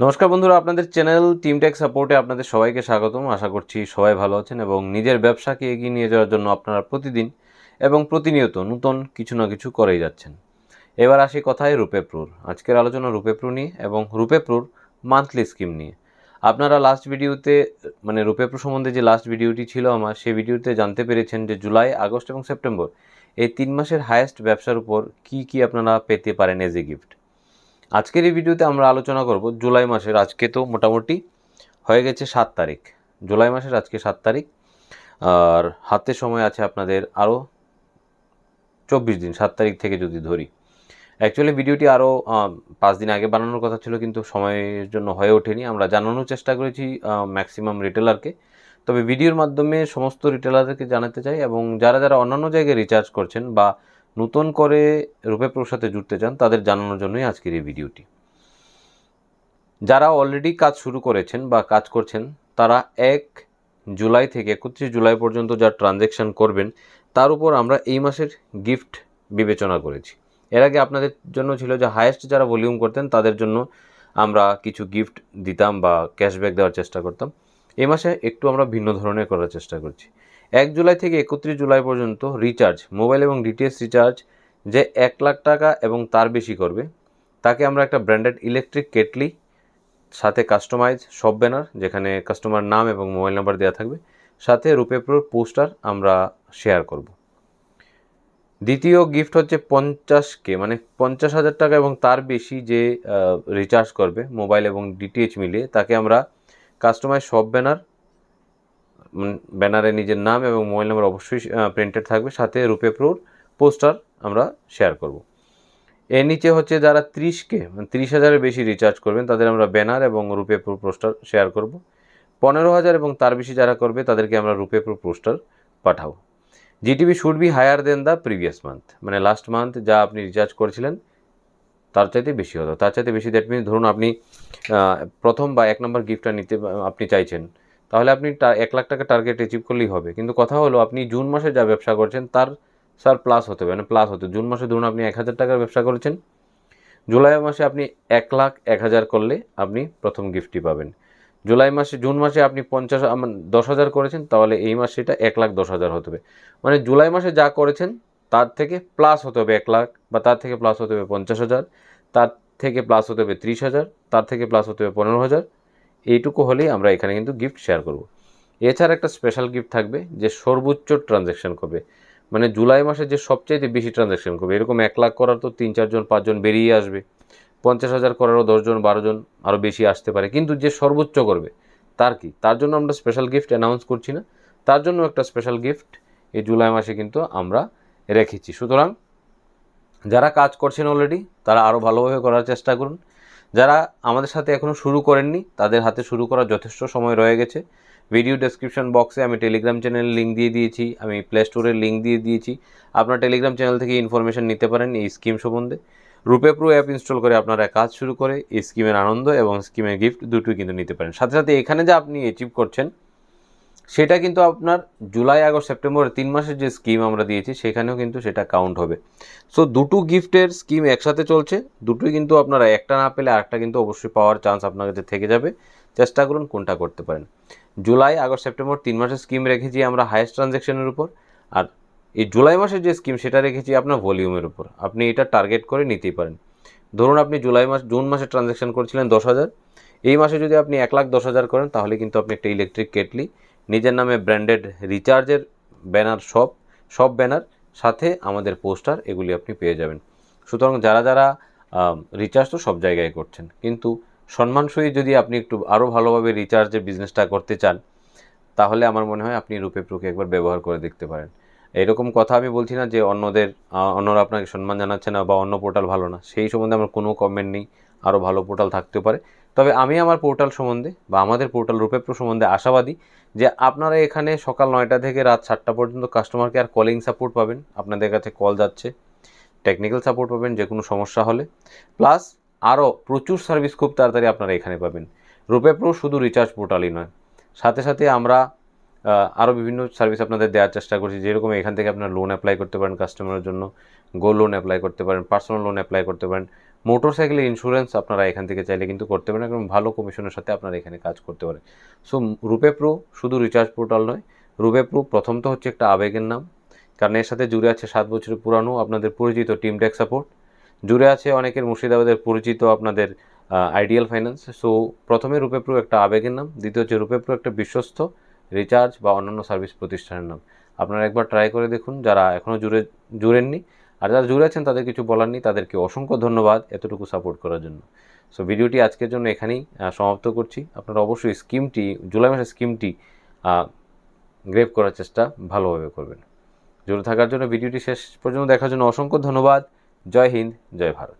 নমস্কার বন্ধুরা, আপনাদের চ্যানেল টিম টেক সাপোর্টে আপনাদের সবাইকে স্বাগতম। আশা করছি সবাই ভালো আছেন এবং নিজের ব্যবসাকে এগিয়ে নিয়ে যাওয়ার জন্য আপনারা প্রতিদিন এবং প্রতিনিয়ত নূতন কিছু না কিছু করেই যাচ্ছেন। এবার আসি কথায় রূপেপ্রুর আজকের আলোচনা রূপেপ্রু নিয়ে এবং রূপেপ্রুর মান্থলি স্কিম নিয়ে। আপনারা লাস্ট ভিডিওতে মানে রূপেপ্রু সম্বন্ধে যে লাস্ট ভিডিওটি ছিল আমার, সেই ভিডিওতে জানতে পেরেছেন যে জুলাই, আগস্ট এবং সেপ্টেম্বর, এই তিন মাসের হায়েস্ট ব্যবসার উপর কি কি আপনারা পেতে পারেন এজ এ গিফট আজকের এই ভিডিওতে আমরা আলোচনা করব জুলাই মাসের আজকে তো মোটামুটি হয়ে গেছে সাত তারিখ। জুলাই মাসের আজকে সাত তারিখ। আর হাতে সময় আছে আপনাদের আরও চব্বিশ দিন, সাত তারিখ থেকে যদি ধরি। অ্যাকচুয়ালি ভিডিওটি আরও পাঁচ দিন আগে বানানোর কথা ছিল কিন্তু সময়ের জন্য হয়ে ওঠেনি। আমরা জানানোর চেষ্টা করেছি ম্যাক্সিমাম রিটেলারকে তবে ভিডিওর মাধ্যমে সমস্ত রিটেলারদেরকে জানাতে চাই এবং যারা যারা অন্যান্য জায়গায় রিচার্জ করছেন বা নতুন করে রূপে প্রোর সাথে জুড়তে চান, তাদের জানানোর জন্যই আজকের এই ভিডিওটি। যারা অলরেডি কাজ শুরু করেছেন বা কাজ করছেন, তারা এক জুলাই থেকে একত্রিশ জুলাই পর্যন্ত যা ট্রানজ্যাকশান করবেন, তার উপর আমরা এই মাসের গিফট বিবেচনা করেছি। এর আগে আপনাদের জন্য ছিল যে হায়েস্ট যারা ভলিউম করতেন, তাদের জন্য আমরা কিছু গিফট দিতাম বা ক্যাশব্যাক দেওয়ার চেষ্টা করতাম। এই মাসে একটু আমরা ভিন্ন ধরনের করার চেষ্টা করছি। এক জুলাই থেকে একত্রিশ জুলাই পর্যন্ত রিচার্জ মোবাইল এবং ডিটিএস রিচার্জ যে এক লাখ টাকা এবং তার বেশি করবে, তাকে আমরা একটা ব্র্যান্ডেড ইলেকট্রিক কেটলি সাথে কাস্টমাইজ সব ব্যানার যেখানে কাস্টমার নাম এবং মোবাইল নাম্বার দেওয়া থাকবে, সাথে রূপে প্রোর পোস্টার আমরা শেয়ার করব। দ্বিতীয় গিফট হচ্ছে পঞ্চাশ কে মানে পঞ্চাশ হাজার টাকা এবং তার বেশি যে রিচার্জ করবে মোবাইল এবং ডিটিএইচ মিলিয়ে, তাকে আমরা কাস্টমাইজ সব ব্যানার ব্যানারে নিজের নাম এবং মোবাইল নাম্বার অবশ্যই প্রিন্টেড থাকবে। সাথে রূপে প্রোর পোস্টার আমরা শেয়ার করব। এর নিচে হচ্ছে যারা ত্রিশকে মানে ত্রিশ হাজারের বেশি রিচার্জ করবেন, তাদের আমরা ব্যানার এবং রূপে প্রো পোস্টার শেয়ার করব। পনেরো হাজার এবং তার বেশি যারা করবে, তাদেরকে আমরা রূপে প্রো পোস্টার পাঠাবো। GTV should be higher than the previous month মানে লাস্ট মান্থ যা আপনি রিচার্জ করেছিলেন, তার চাইতে বেশি হতো। তার চাইতে বেশি দ্যাট মিনস ধরুন আপনি প্রথম বা এক নম্বর গিফটটা নিতে, আপনি চাইছেন। তাহলে আপনি এক লাখ টাকা টার্গেট অ্যাচিভ করলেই হবে। কিন্তু কথা হলো, আপনি জুন মাসে যা ব্যবসা করছেন, তার স্যার প্লাস হতে হবে। মানে প্লাস হতে জুন মাসে ধরুন আপনি এক হাজার টাকার ব্যবসা করেছেন, জুলাই মাসে আপনি এক লাখ এক হাজার করলে আপনি প্রথম গিফটটি পাবেন। জুলাই মাসে, জুন মাসে আপনি পঞ্চাশ দশ হাজার করেছেন, তাহলে এই মাসে এটা এক লাখ দশ হাজার হতে হবে। মানে জুলাই মাসে যা করেছেন, তার থেকে প্লাস হতে হবে এক লাখ, বা তার থেকে প্লাস হতে হবে পঞ্চাশ হাজার, তার থেকে প্লাস হতে হবে ত্রিশ হাজার, তার থেকে প্লাস হতে হবে পনেরো হাজার এইটুকু হলেই আমরা এখানে কিন্তু গিফট শেয়ার করব। এছাড়া একটা স্পেশাল গিফট থাকবে যে সর্বোচ্চ ট্রানজ্যাকশন করবে। মানে জুলাই মাসে যে সবচাইতে বেশি ট্রানজ্যাকশন করবে। এরকম এক লাখ করার তো তিন, চারজন, পাঁচজন বেরিয়ে আসবে। পঞ্চাশ হাজার করারও দশজন, বারোজন আরও বেশি আসতে পারে। কিন্তু যে সর্বোচ্চ করবে, তার কি? তার জন্য আমরা স্পেশাল গিফট অ্যানাউন্স করছি না। তার জন্য একটা স্পেশাল গিফট এই জুলাই মাসে কিন্তু আমরা রেখেছি। সুতরাং যারা কাজ করছেন অলরেডি তারা আরও ভালোভাবে করার চেষ্টা করুন। যারা আমাদের সাথে এখনও শুরু করেননি, তাদের হাতে শুরু করার যথেষ্ট সময় রয়ে গেছে। ভিডিও ডেসক্রিপশন বক্সে আমি টেলিগ্রাম চ্যানেল লিঙ্ক দিয়ে দিয়েছি, আমি প্লে স্টোরের লিঙ্ক দিয়ে দিয়েছি। আপনার টেলিগ্রাম চ্যানেল থেকে ইনফরমেশান নিতে পারেন এই স্কিম সম্বন্ধে। রূপে প্রো অ্যাপ ইনস্টল করে আপনারা কাজ শুরু করে, এই স্কিমের আনন্দ এবং স্কিমের গিফট দুটোই কিন্তু নিতে পারেন। সাথে সাথে এখানে যা আপনি অ্যাচিভ করছেন সেটা কিন্তু আপনার জুলাই, আগস্ট সেপ্টেম্বর তিন মাসের যে স্কিম আমরা দিয়েছি, সেখানেও কিন্তু সেটা কাউন্ট হবে। সো দুটো গিফটের স্কিম একসাথে চলছে। দুটোই কিন্তু আপনারা একটা না পেলে আরেকটা কিন্তু অবশ্যই পাওয়ার চান্স আপনার কাছে থেকে যাবে। চেষ্টা করুন কোনটা করতে পারেন। জুলাই, আগস্ট, সেপ্টেম্বর তিন মাসের স্কিম রেখেছি আমরা হায়েস্ট ট্রানজ্যাকশনের উপর। আর এই জুলাই মাসের যে স্কিম সেটা রেখেছি আপনার ভলিউমের উপর। আপনি এটা টার্গেট করে নিতেই পারেন। ধরুন আপনি জুলাই মাস, জুন মাসে ট্রানজ্যাকশন করছিলেন দশ হাজার। এই মাসে যদি আপনি এক লাখ দশ হাজার করেন, তাহলে কিন্তু আপনি একটা ইলেকট্রিক কেটলি নিজের নামে ব্র্যান্ডেড রিচার্জের ব্যানার সব সব ব্যানার সাথে আমাদের পোস্টার, এগুলি আপনি পেয়ে যাবেন। সুতরাং যারা যারা রিচার্জ তো সব জায়গায় করছেন, কিন্তু সম্মানসই যদি আপনি একটু আরও ভালোভাবে রিচার্জের বিজনেসটা করতে চান, তাহলে আমার মনে হয় আপনি রূপে প্রুকে একবার ব্যবহার করে দেখতে পারেন। এরকম কথা আমি বলছি না যে অন্যদের অন্যরা আপনাকে সম্মান জানাচ্ছে না বা অন্য পোর্টাল ভালো না। সেই সম্বন্ধে আমার কোনো কমেন্ট নেই, আরও ভালো পোর্টাল থাকতে পারে। তবে আমি আমার পোর্টাল সম্বন্ধে বা আমাদের পোর্টাল রূপে সম্বন্ধে আশাবাদী যে আপনারা এখানে সকাল নয়টা থেকে রাত সাতটা পর্যন্ত কাস্টমার কেয়ার কলিং সাপোর্ট পাবেন। আপনাদের কাছে কল যাচ্ছে টেকনিক্যাল সাপোর্ট পাবেন, যে কোনো সমস্যা হলে। প্লাস আরও প্রচুর সার্ভিস খুব তাড়াতাড়ি আপনারা এখানে পাবেন। রূপে শুধু রিচার্জ পোর্টালই নয়। সাথে সাথে আমরা আরও বিভিন্ন সার্ভিস আপনাদের দেওয়ার চেষ্টা করছি। যেরকম এখান থেকে আপনার লোন অ্যাপ্লাই করতে পারেন কাস্টমারের জন্য গোল্ড লোন অ্যাপ্লাই করতে পারেন পার্সোনাল লোন অ্যাপ্লাই করতে পারেন মোটর সাইকেলের ইন্স্যুরেন্স আপনারা এখান থেকে চাইলে কিন্তু করতে পারেন এবং ভালো কমিশনের সাথে আপনারা এখানে কাজ করতে পারেন। সো রুপে প্রো শুধু রিচার্জ পোর্টাল নয় রুপে প্রো প্রথম তো হচ্ছে একটা আবেগের নাম, কারণ এর সাথে জুড়ে আছে সাত বছরের পুরানো আপনাদের পরিচিত টিম টেক সাপোর্ট জুড়ে আছে অনেকের মুর্শিদাবাদের পরিচিত আপনাদের আইডিয়াল ফাইন্যান্স সো প্রথমে রূপে প্রো একটা আবেগের নাম, দ্বিতীয় হচ্ছে রূপে প্রো একটা বিশ্বস্ত রিচার্জ বা অন্যান্য সার্ভিস প্রতিষ্ঠানের নাম। আপনারা একবার ট্রাই করে দেখুন, যারা এখনও জুড়ে, জুড়েননি। আর যারা জুড়ে আছেন, তাদের কিছু বলার নেই। তাদেরকে অসংখ্য ধন্যবাদ এতটুকু সাপোর্ট করার জন্য। সো ভিডিওটি আজকের জন্য এখানেই সমাপ্ত করছি। আপনারা অবশ্যই স্কিমটি জুলাই মাসের স্কিমটি গ্রেপ করার চেষ্টা ভালোভাবে করবেন। জুড়ে থাকার জন্য ভিডিওটি শেষ পর্যন্ত দেখার জন্য অসংখ্য ধন্যবাদ। জয় হিন্দ, জয় ভারত।